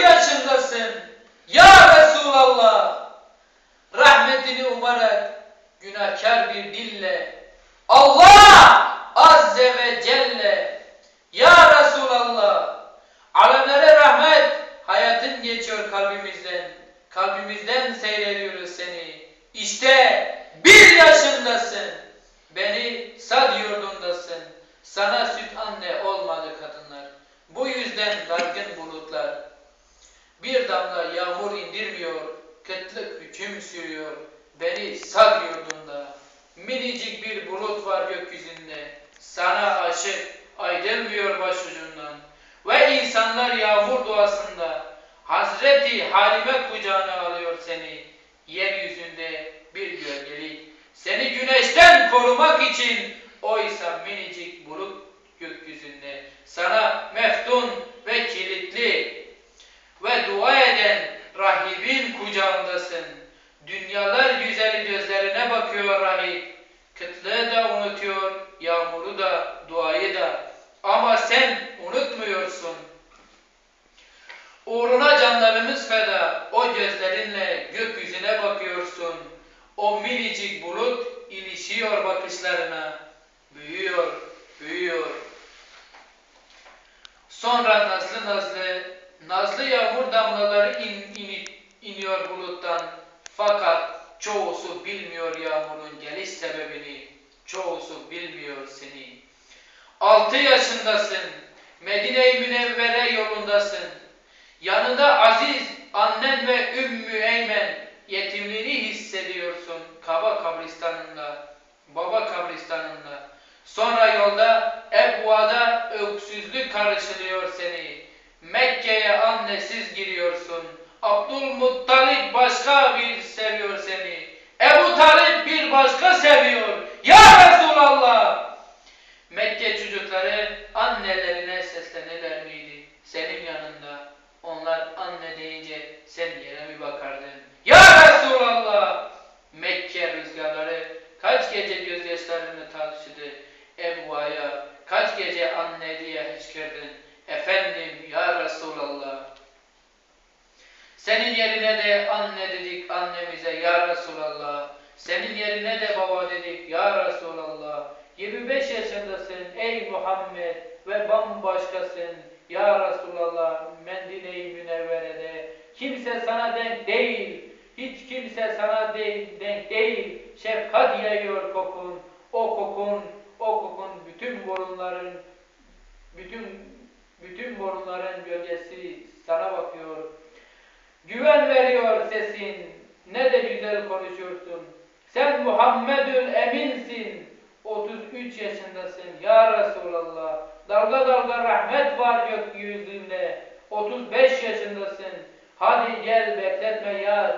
yaşındasın. Ya Resulallah. Rahmetini umarak günahkar bir dille Allah Azze ve Celle Ya Resulallah. Alemlere rahmet. Hayatın geçiyor kalbimizden. Kalbimizden seyrediyoruz seni. İşte bir yaşındasın. Beni sad yurdundasın. Sana süt anne olmadı kadınlar. Bu yüzden dargın bulutlar bir damla yağmur indirmiyor, kıtlık hüküm sürüyor. Beni sad yurdunda, minicik bir bulut var gökyüzünde. Sana aşık, ayrılmıyor başucundan. Ve insanlar yağmur duasında, Hazreti Halime kucağına alıyor seni. Yeryüzünde bir gölgelik. Seni güneşten korumak için oysa minicik bulut gökyüzünde. Sana meftun ve kilitli ve dua eden rahibin kucağındasın. Dünyalar güzeli gözlerine bakıyor rahip. Kıtlığı da unutuyor, yağmuru da, duayı da. Ama sen unutmuyorsun. Uğruna canlarımız feda, o gözlerinle gökyüzüne bakıyorsun. O minicik bulut ilişiyor bakışlarına. Büyüyor, büyüyor. Sonra nazlı nazlı, nazlı yağmur damlaları in, in- iniyor buluttan. Fakat çoğusu bilmiyor yağmurun geliş sebebini. Çoğusu bilmiyor seni. Altı yaşındasın. Medine-i Münevvere yolundasın. Yanında aziz annen ve Ümmü Eymen yetimliğini hissediyorsun Kaba kabristanında, baba kabristanında. Sonra yolda Ebva'da öksüzlük karşılıyor seni. Mekke'ye annesiz giriyorsun. Abdülmuttalip başka bir seviyor seni. Ebu Talip bir başka seviyor. Ya Resulallah! Mekke çocukları annelerine seslenirler miydi? Senin yanında. Onlar anne deyince sen yere mi bakardın? Ya Resulallah! Mekke rüzgarları kaç gece gözyaşlarını taşıdı Ebva'ya, kaç gece anne diye hıçkırdın. Efendim ya Resulallah. Senin yerine de anne dedik annemize ya Resulallah. Senin yerine de baba dedik ya Resulallah. 25 yaşındasın ey Muhammed ve bambaşkasın ya Resulallah Medine-i Münevvere'de. Kimse sana denk değil, hiç kimse sana de- denk değil. Şefkat yayıyor kokun, o kokun, o kokun bütün borunların, bütün bütün borunların gölgesi sana bakıyor. Güven veriyor sesin. Ne de güzel konuşuyorsun. Sen Muhammedül Eminsin. 33 yaşındasın ya Resulallah. Dalga dalga rahmet var gökyüzünde. 35 yaşındasın. Hadi gel bekletme yar.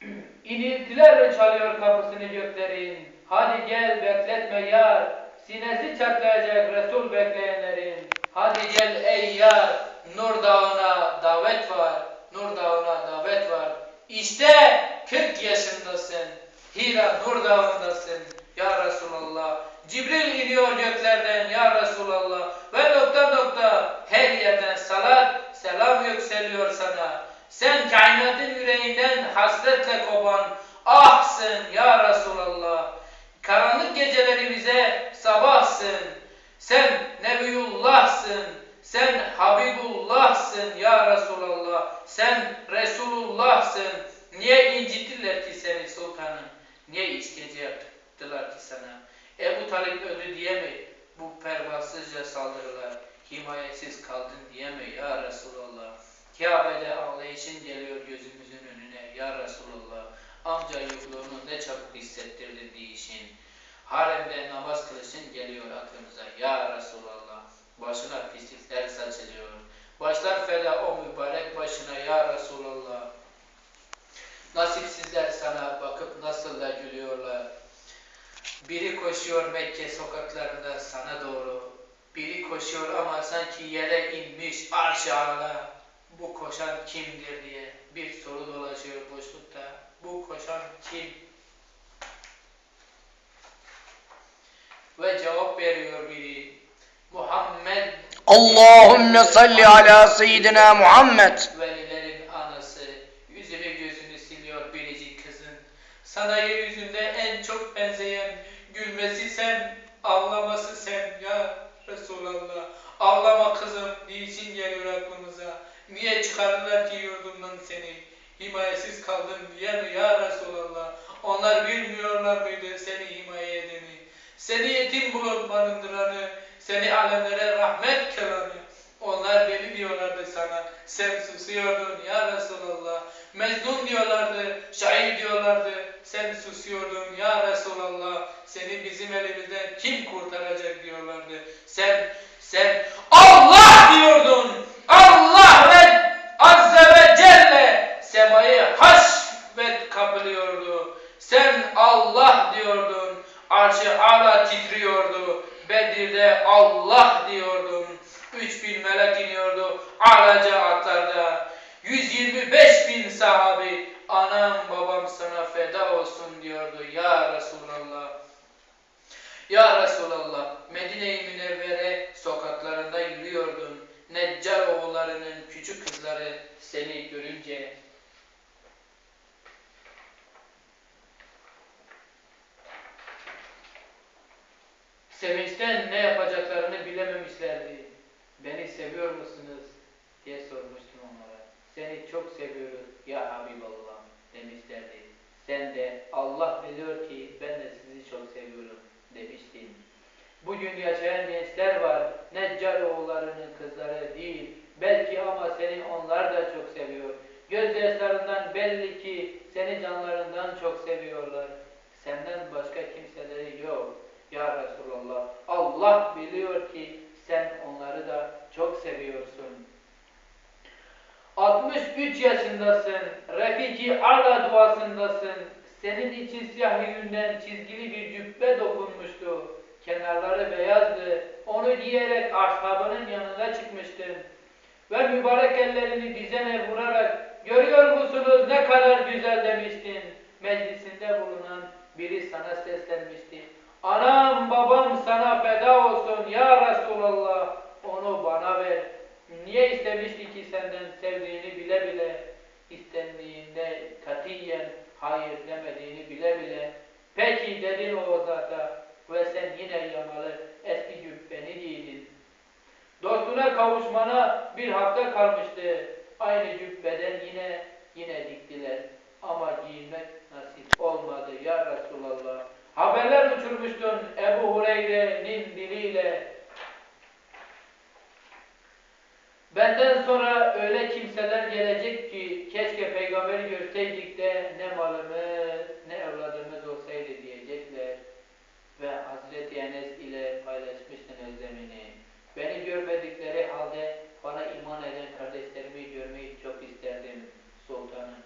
İniltilerle çalıyor kapısını göklerin. Hadi gel bekletme yar. Sinesi çatlayacak Resul bekleyenlerin. Hadi gel ey yar. Nur dağına davet var. Nur dağına davet var. İşte 40 yaşındasın. Hira Nur dağındasın. Ya Resulallah. Cibril iniyor göklerden ya Resulallah. Ve nokta nokta her yerden salat, selam yükseliyor sana. Sen kainatın yüreğinden hasretle kopan ahsın ya Resulallah. Karanlık gecelerimize sabahsın. Sen Nebiyullah'sın. Sen Habibullah'sın ya Resulallah. Sen Resulullah'sın. Niye incittiler ki seni sultanım? Niye işkence yaptılar ki sana? Diye mi bu pervasızca saldırılar? Himayesiz kaldın diye mi ya Resulallah? Kabe'de ağlayışın geliyor gözümüzün önüne ya Resulallah. Amca yokluğunu ne çabuk hissettirdin diyişin. Haremde namaz kılışın geliyor aklımıza ya Resulallah. Başına pislikler saçılıyor. Başlar feda o mübarek başına ya Resulallah. Nasipsizler sana bakıp nasıl da gülüyorlar. Biri koşuyor Mekke sokaklarında sana doğru. Biri koşuyor ama sanki yere inmiş aşağıda. Bu koşan kimdir diye bir soru dolaşıyor boşlukta. Bu koşan kim? Ve cevap veriyor biri. Muhammed Allahümme salli ala seyyidina Muhammed. Velilerin anası, yüzünü gözünü siliyor biricik kızın. Sana yeryüzünde en çok benzeyen, gülmesi sen, ağlaması sen ya Resulallah. Ağlama kızım, niçin geliyor aklımıza? Niye çıkardılar ki yurdumdan seni? Himayesiz kaldın diye mi ya Resulallah? Onlar bilmiyorlar mıydı seni himaye edeni? Seni yetim bulup barındıranı, seni alemlere rahmet kılanı. Onlar deli diyorlardı sana, sen susuyordun ya Resulallah. Mecnun diyorlardı, şair diyorlardı, sen susuyordun ya Resulallah. Seni bizim elimizden kim kurtaracak diyorlardı. Sen, sen Allah diyordun. Allah ve Azze ve Celle semayı haşvet kaplıyordu. Sen Allah diyordun. Arşı ala titriyordu. Bedir'de Allah diyordun. Üç bin melek iniyordu alaca atlarda. 125 bin sahabi anam babam sana feda olsun diyordu ya Resulallah. Ya Resulallah Medine-i Münevvere sokaklarında yürüyordun. Neccar oğullarının küçük kızları seni görünce Sevinçten ne yapacaklarını bilememişlerdi. Beni seviyor musunuz diye sormuştum onlara. Seni çok seviyoruz ya Habiballah demişlerdi. Sen de Allah biliyor ki ben de sizi çok seviyorum demiştin. Bugün yaşayan gençler var. Neccar oğullarının kızları değil. Belki ama seni onlar da çok seviyor. Gözyaşlarından belli ki seni canlarından çok seviyorlar. Senden başka kimseleri yok. Ya Resulallah. Allah biliyor ki sen onları da çok seviyorsun. 63 yaşındasın. Refiki Ala duasındasın. Senin için siyah yüzünden çizgili bir cübbe dokunmuştu. Kenarları beyazdı. Onu giyerek ashabının yanına çıkmıştın. Ve mübarek ellerini dizene vurarak görüyor musunuz ne kadar güzel demiştin. Meclisinde bulunan biri sana seslenmişti. Anam babam sana feda olsun ya Resulallah. Onu bana ver. Niye istemişti ki senden sevdiğini bile bile istendiğinde katiyen hayır demediğini bile bile peki dedin o zata ve sen yine yamalı eski cübbeni giydin. Dostuna kavuşmana bir hafta kalmıştı. Aynı cübbeden yine yine diktiler. Ama giymek nasip olmadı ya Resulallah. Haberler uçurmuştun Ebu Hureyre'nin diliyle. Benden sonra öyle kimseler gelecek ki keşke peygamberi görseydik de ne malımız ne evladımız olsaydı diyecekler. Ve Hazreti Enes ile paylaşmıştın özlemini. Beni görmedikleri halde bana iman eden kardeşlerimi görmeyi çok isterdim sultanım.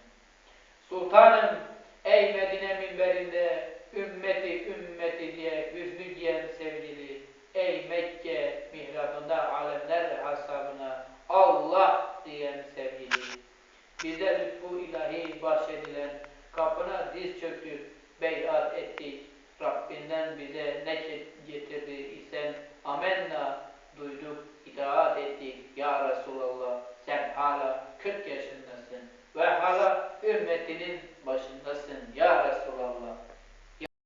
Sultanım ey Medine minberinde çöktük beyat ettik. Rabbinden bize ne getirdi isen amenna